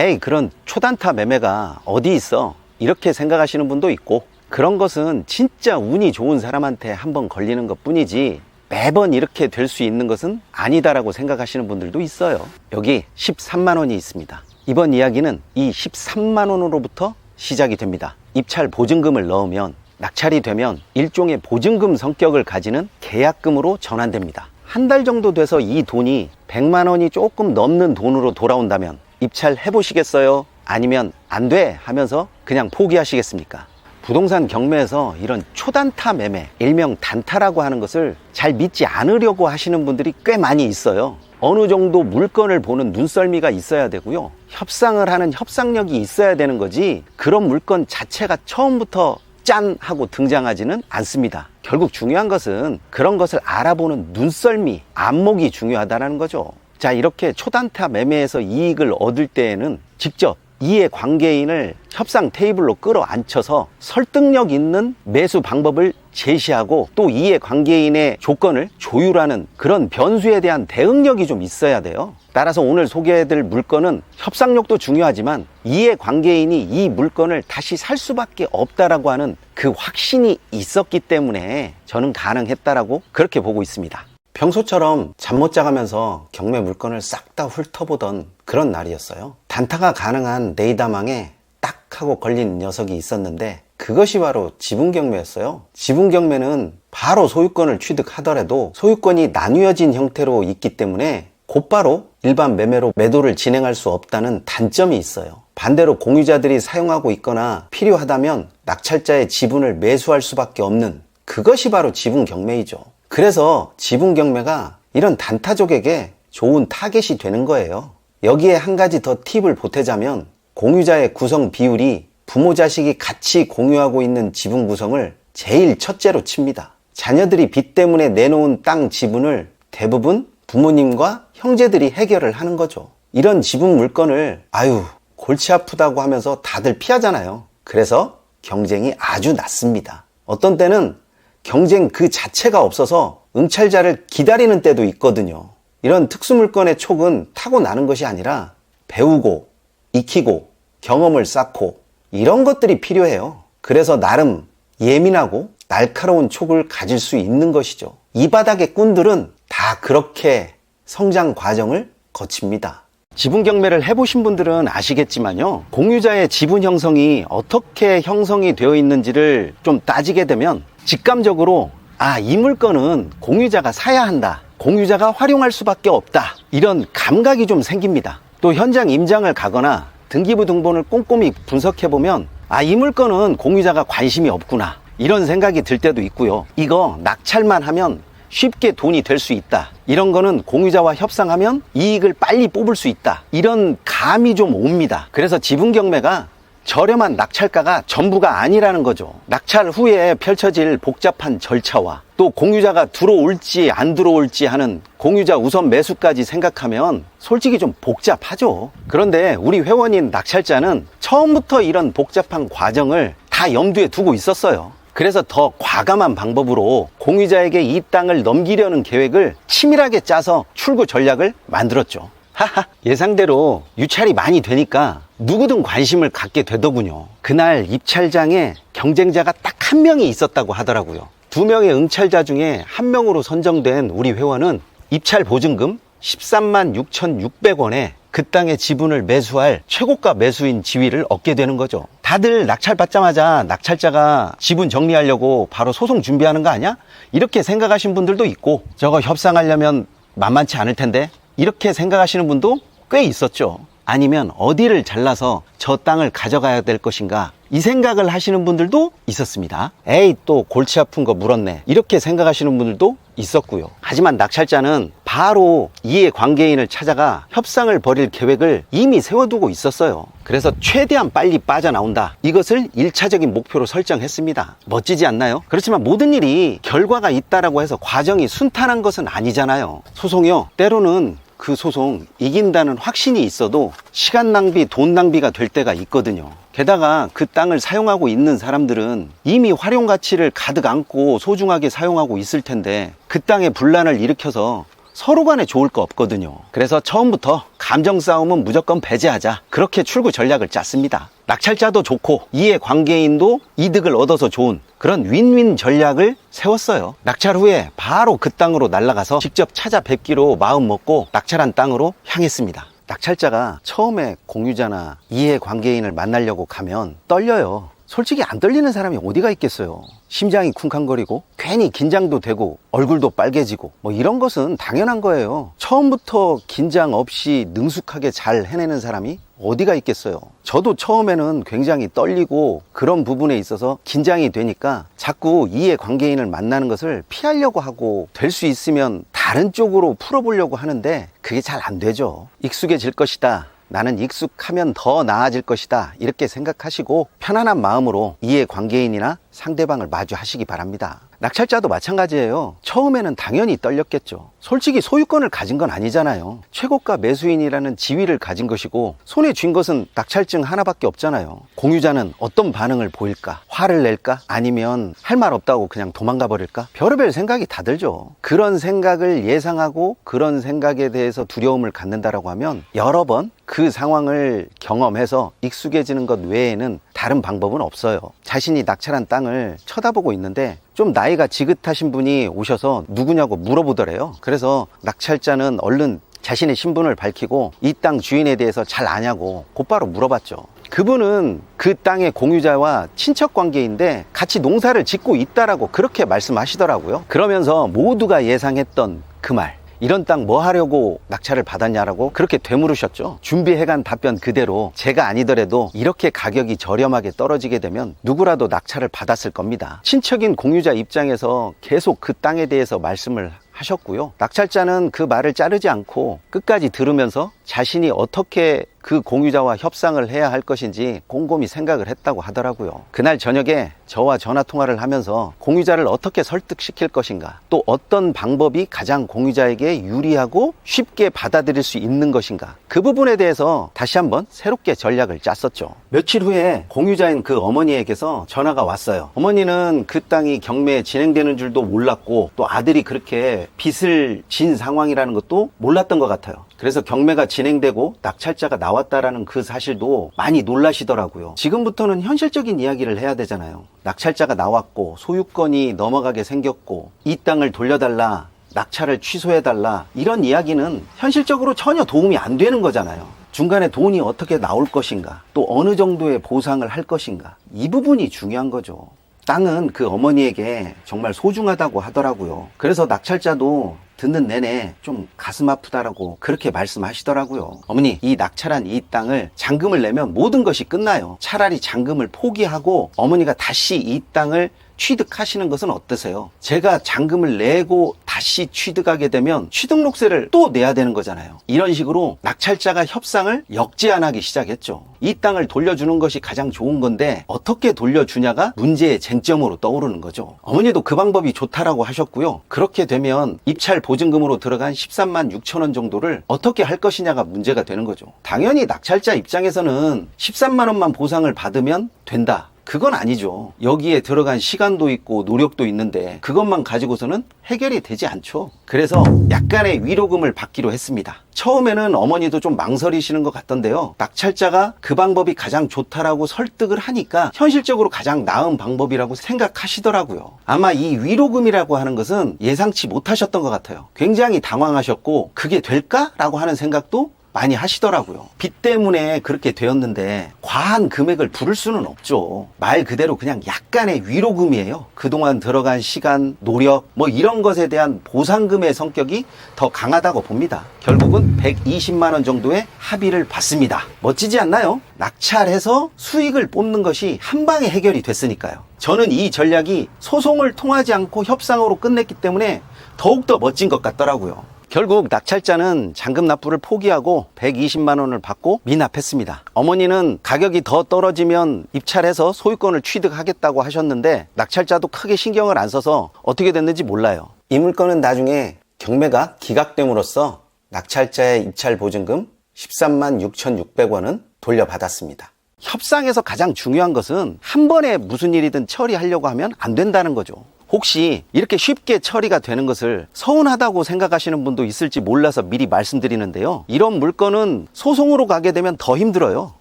에이, 그런 초단타 매매가 어디 있어? 이렇게 생각하시는 분도 있고, 그런 것은 진짜 운이 좋은 사람한테 한번 걸리는 것 뿐이지, 매번 이렇게 될 수 있는 것은 아니다라고 생각하시는 분들도 있어요. 여기 13만 원이 있습니다. 이번 이야기는 이 13만 원으로부터 시작이 됩니다. 입찰 보증금을 넣으면 낙찰이 되면 일종의 보증금 성격을 가지는 계약금으로 전환됩니다. 한 달 정도 돼서 이 돈이 100만 원이 조금 넘는 돈으로 돌아온다면 입찰 해 보시겠어요? 아니면 안 돼 하면서 그냥 포기하시겠습니까? 부동산 경매에서 이런 초단타 매매, 일명 단타라고 하는 것을 잘 믿지 않으려고 하시는 분들이 꽤 많이 있어요. 어느 정도 물건을 보는 눈썰미가 있어야 되고요. 협상을 하는 협상력이 있어야 되는 거지 그런 물건 자체가 처음부터 짠 하고 등장하지는 않습니다. 결국 중요한 것은 그런 것을 알아보는 눈썰미, 안목이 중요하다는 거죠. 자, 이렇게 초단타 매매에서 이익을 얻을 때에는 직접 이해 관계인을 협상 테이블로 끌어앉혀서 설득력 있는 매수 방법을 제시하고 또 이해 관계인의 조건을 조율하는 그런 변수에 대한 대응력이 좀 있어야 돼요. 따라서 오늘 소개해드릴 물건은 협상력도 중요하지만 이해 관계인이 이 물건을 다시 살 수밖에 없다라고 하는 그 확신이 있었기 때문에 저는 가능했다라고 그렇게 보고 있습니다. 평소처럼 잠 못 자가면서 경매 물건을 싹 다 훑어보던 그런 날이었어요. 단타가 가능한 네이다망에 딱 하고 걸린 녀석이 있었는데 그것이 바로 지분 경매였어요. 지분 경매는 바로 소유권을 취득하더라도 소유권이 나뉘어진 형태로 있기 때문에 곧바로 일반 매매로 매도를 진행할 수 없다는 단점이 있어요. 반대로 공유자들이 사용하고 있거나 필요하다면 낙찰자의 지분을 매수할 수밖에 없는 그것이 바로 지분 경매이죠. 그래서 지분 경매가 이런 단타족에게 좋은 타겟이 되는 거예요. 여기에 한 가지 더 팁을 보태자면 공유자의 구성 비율이 부모 자식이 같이 공유하고 있는 지분 구성을 제일 첫째로 칩니다. 자녀들이 빚 때문에 내놓은 땅 지분을 대부분 부모님과 형제들이 해결을 하는 거죠. 이런 지분 물건을 아유 골치 아프다고 하면서 다들 피하잖아요. 그래서 경쟁이 아주 낮습니다. 어떤 때는 경쟁 그 자체가 없어서 응찰자를 기다리는 때도 있거든요. 이런 특수물건의 촉은 타고나는 것이 아니라 배우고, 익히고, 경험을 쌓고, 이런 것들이 필요해요. 그래서 나름 예민하고 날카로운 촉을 가질 수 있는 것이죠. 이 바닥의 꾼들은 다 그렇게 성장 과정을 거칩니다. 지분 경매를 해보신 분들은 아시겠지만요. 공유자의 지분 형성이 어떻게 형성이 되어 있는지를 좀 따지게 되면 직감적으로 아, 이 물건은 공유자가 사야 한다. 공유자가 활용할 수밖에 없다. 이런 감각이 좀 생깁니다. 또 현장 임장을 가거나 등기부 등본을 꼼꼼히 분석해 보면 아, 이 물건은 공유자가 관심이 없구나. 이런 생각이 들 때도 있고요. 이거 낙찰만 하면 쉽게 돈이 될 수 있다. 이런 거는 공유자와 협상하면 이익을 빨리 뽑을 수 있다. 이런 감이 좀 옵니다. 그래서 지분 경매가 저렴한 낙찰가가 전부가 아니라는 거죠. 낙찰 후에 펼쳐질 복잡한 절차와 또 공유자가 들어올지 안 들어올지 하는 공유자 우선 매수까지 생각하면 솔직히 좀 복잡하죠. 그런데 우리 회원인 낙찰자는 처음부터 이런 복잡한 과정을 다 염두에 두고 있었어요. 그래서 더 과감한 방법으로 공유자에게 이 땅을 넘기려는 계획을 치밀하게 짜서 출구 전략을 만들었죠. 하하, 예상대로 유찰이 많이 되니까 누구든 관심을 갖게 되더군요. 그날 입찰장에 경쟁자가 딱 한 명이 있었다고 하더라고요. 두 명의 응찰자 중에 한 명으로 선정된 우리 회원은 입찰 보증금 13만 6,600원에 그 땅의 지분을 매수할 최고가 매수인 지위를 얻게 되는 거죠. 다들 낙찰 받자마자 낙찰자가 지분 정리하려고 바로 소송 준비하는 거 아니야? 이렇게 생각하신 분들도 있고 저거 협상하려면 만만치 않을 텐데 이렇게 생각하시는 분도 꽤 있었죠. 아니면 어디를 잘라서 저 땅을 가져가야 될 것인가 이 생각을 하시는 분들도 있었습니다. 에이 또 골치 아픈 거 물었네 이렇게 생각하시는 분들도 있었고요. 하지만 낙찰자는 바로 이해 관계인을 찾아가 협상을 벌일 계획을 이미 세워두고 있었어요. 그래서 최대한 빨리 빠져나온다. 이것을 일차적인 목표로 설정했습니다. 멋지지 않나요? 그렇지만 모든 일이 결과가 있다라고 해서 과정이 순탄한 것은 아니잖아요. 소송이요. 때로는 그 소송 이긴다는 확신이 있어도 시간 낭비, 돈 낭비가 될 때가 있거든요. 게다가 그 땅을 사용하고 있는 사람들은 이미 활용 가치를 가득 안고 소중하게 사용하고 있을 텐데 그 땅에 분란을 일으켜서 서로 간에 좋을 거 없거든요. 그래서 처음부터 감정 싸움은 무조건 배제하자. 그렇게 출구 전략을 짰습니다. 낙찰자도 좋고 이해 관계인도 이득을 얻어서 좋은 그런 윈윈 전략을 세웠어요. 낙찰 후에 바로 그 땅으로 날아가서 직접 찾아뵙기로 마음 먹고 낙찰한 땅으로 향했습니다. 낙찰자가 처음에 공유자나 이해 관계인을 만나려고 가면 떨려요. 솔직히 안 떨리는 사람이 어디가 있겠어요. 심장이 쿵쾅거리고 괜히 긴장도 되고 얼굴도 빨개지고 뭐 이런 것은 당연한 거예요. 처음부터 긴장 없이 능숙하게 잘 해내는 사람이 어디가 있겠어요. 저도 처음에는 굉장히 떨리고 그런 부분에 있어서 긴장이 되니까 자꾸 이해 관계인을 만나는 것을 피하려고 하고 될 수 있으면 다른 쪽으로 풀어보려고 하는데 그게 잘 안 되죠. 익숙해질 것이다. 나는 익숙하면 더 나아질 것이다. 이렇게 생각하시고 편안한 마음으로 이해 관계인이나 상대방을 마주하시기 바랍니다. 낙찰자도 마찬가지예요. 처음에는 당연히 떨렸겠죠. 솔직히 소유권을 가진 건 아니잖아요. 최고가 매수인이라는 지위를 가진 것이고 손에 쥔 것은 낙찰증 하나밖에 없잖아요. 공유자는 어떤 반응을 보일까? 화를 낼까? 아니면 할 말 없다고 그냥 도망가 버릴까? 별의별 생각이 다 들죠. 그런 생각을 예상하고 그런 생각에 대해서 두려움을 갖는다라고 하면 여러 번 그 상황을 경험해서 익숙해지는 것 외에는 다른 방법은 없어요. 자신이 낙찰한 땅을 쳐다보고 있는데 좀 나이가 지긋하신 분이 오셔서 누구냐고 물어보더래요. 그래서 낙찰자는 얼른 자신의 신분을 밝히고 이 땅 주인에 대해서 잘 아냐고 곧바로 물어봤죠. 그분은 그 땅의 공유자와 친척 관계인데 같이 농사를 짓고 있다라고 그렇게 말씀하시더라고요. 그러면서 모두가 예상했던 그 말. 이런 땅 뭐 하려고 낙찰을 받았냐라고 그렇게 되물으셨죠. 준비해간 답변 그대로 제가 아니더라도 이렇게 가격이 저렴하게 떨어지게 되면 누구라도 낙찰을 받았을 겁니다. 친척인 공유자 입장에서 계속 그 땅에 대해서 말씀을 하셨고요. 낙찰자는 그 말을 자르지 않고 끝까지 들으면서 자신이 어떻게 그 공유자와 협상을 해야 할 것인지 곰곰이 생각을 했다고 하더라고요. 그날 저녁에 저와 전화 통화를 하면서 공유자를 어떻게 설득시킬 것인가, 또 어떤 방법이 가장 공유자에게 유리하고 쉽게 받아들일 수 있는 것인가, 그 부분에 대해서 다시 한번 새롭게 전략을 짰었죠. 며칠 후에 공유자인 그 어머니에게서 전화가 왔어요. 어머니는 그 땅이 경매에 진행되는 줄도 몰랐고 또 아들이 그렇게 빚을 진 상황이라는 것도 몰랐던 것 같아요. 그래서 경매가 진행되고 낙찰자가 나왔다라는 그 사실도 많이 놀라시더라고요. 지금부터는 현실적인 이야기를 해야 되잖아요. 낙찰자가 나왔고 소유권이 넘어가게 생겼고 이 땅을 돌려달라. 낙찰을 취소해달라. 이런 이야기는 현실적으로 전혀 도움이 안 되는 거잖아요. 중간에 돈이 어떻게 나올 것인가, 또 어느 정도의 보상을 할 것인가. 이 부분이 중요한 거죠. 땅은 그 어머니에게 정말 소중하다고 하더라고요. 그래서 낙찰자도 듣는 내내 좀 가슴 아프다라고 그렇게 말씀하시더라고요. 어머니, 이 낙찰한 이 땅을 잔금을 내면 모든 것이 끝나요. 차라리 잔금을 포기하고 어머니가 다시 이 땅을 취득하시는 것은 어떠세요? 제가 잔금을 내고 다시 취득하게 되면 취득록세를 또 내야 되는 거잖아요. 이런 식으로 낙찰자가 협상을 역제안하기 시작했죠. 이 땅을 돌려주는 것이 가장 좋은 건데 어떻게 돌려주냐가 문제의 쟁점으로 떠오르는 거죠. 어머니도 그 방법이 좋다라고 하셨고요. 그렇게 되면 입찰 보증금으로 들어간 13만 6천 원 정도를 어떻게 할 것이냐가 문제가 되는 거죠. 당연히 낙찰자 입장에서는 13만 원만 보상을 받으면 된다. 그건 아니죠. 여기에 들어간 시간도 있고 노력도 있는데 그것만 가지고서는 해결이 되지 않죠. 그래서 약간의 위로금을 받기로 했습니다. 처음에는 어머니도 좀 망설이시는 것 같던데요. 낙찰자가 그 방법이 가장 좋다라고 설득을 하니까 현실적으로 가장 나은 방법이라고 생각하시더라고요. 아마 이 위로금이라고 하는 것은 예상치 못하셨던 것 같아요. 굉장히 당황하셨고 그게 될까라고 하는 생각도 많이 하시더라고요. 빚 때문에 그렇게 되었는데 과한 금액을 부를 수는 없죠. 말 그대로 그냥 약간의 위로금이에요. 그동안 들어간 시간, 노력 뭐 이런 것에 대한 보상금의 성격이 더 강하다고 봅니다. 결국은 120만 원 정도의 합의를 받습니다. 멋지지 않나요? 낙찰해서 수익을 뽑는 것이 한 방에 해결이 됐으니까요. 저는 이 전략이 소송을 통하지 않고 협상으로 끝냈기 때문에 더욱더 멋진 것 같더라고요. 결국 낙찰자는 잔금 납부를 포기하고 120만 원을 받고 미납했습니다. 어머니는 가격이 더 떨어지면 입찰해서 소유권을 취득하겠다고 하셨는데 낙찰자도 크게 신경을 안 써서 어떻게 됐는지 몰라요. 이 물건은 나중에 경매가 기각됨으로써 낙찰자의 입찰 보증금 13만 6,600원은 돌려받았습니다. 협상에서 가장 중요한 것은 한 번에 무슨 일이든 처리하려고 하면 안 된다는 거죠. 혹시 이렇게 쉽게 처리가 되는 것을 서운하다고 생각하시는 분도 있을지 몰라서 미리 말씀드리는데요. 이런 물건은 소송으로 가게 되면 더 힘들어요.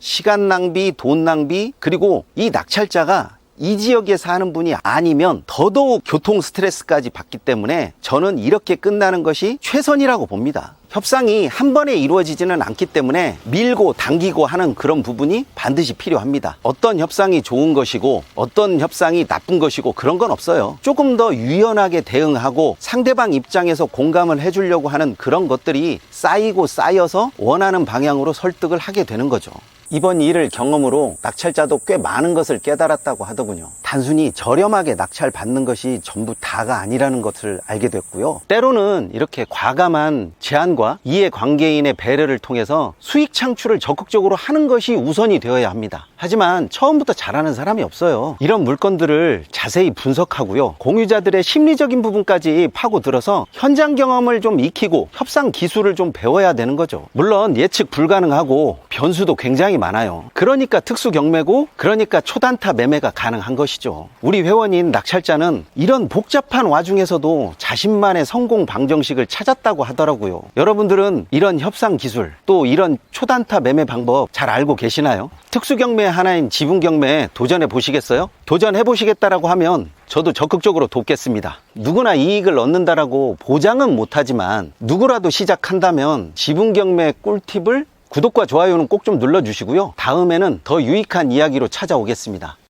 시간 낭비, 돈 낭비, 그리고 이 낙찰자가 이 지역에 사는 분이 아니면 더더욱 교통 스트레스까지 받기 때문에 저는 이렇게 끝나는 것이 최선이라고 봅니다. 협상이 한 번에 이루어지지는 않기 때문에 밀고 당기고 하는 그런 부분이 반드시 필요합니다. 어떤 협상이 좋은 것이고 어떤 협상이 나쁜 것이고 그런 건 없어요. 조금 더 유연하게 대응하고 상대방 입장에서 공감을 해주려고 하는 그런 것들이 쌓이고 쌓여서 원하는 방향으로 설득을 하게 되는 거죠. 이번 일을 경험으로 낙찰자도 꽤 많은 것을 깨달았다고 하더군요. 단순히 저렴하게 낙찰 받는 것이 전부 다가 아니라는 것을 알게 됐고요. 때로는 이렇게 과감한 제안 과 이해 관계인의 배려를 통해서 수익 창출을 적극적으로 하는 것이 우선이 되어야 합니다. 하지만 처음부터 잘하는 사람이 없어요. 이런 물건들을 자세히 분석하고요. 공유자들의 심리적인 부분까지 파고들어서 현장 경험을 좀 익히고 협상 기술을 좀 배워야 되는 거죠. 물론 예측 불가능하고 변수도 굉장히 많아요. 그러니까 특수 경매고 그러니까 초단타 매매가 가능한 것이죠. 우리 회원인 낙찰자는 이런 복잡한 와중에서도 자신만의 성공 방정식을 찾았다고 하더라고요. 여러분들은 이런 협상 기술 또 이런 초단타 매매 방법 잘 알고 계시나요? 특수 경매 하나인 지분 경매에 도전해 보시겠어요? 도전해 보시겠다라고 하면 저도 적극적으로 돕겠습니다. 누구나 이익을 얻는다라고 보장은 못하지만 누구라도 시작한다면 지분 경매 꿀팁을 구독과 좋아요는 꼭 좀 눌러주시고요. 다음에는 더 유익한 이야기로 찾아오겠습니다.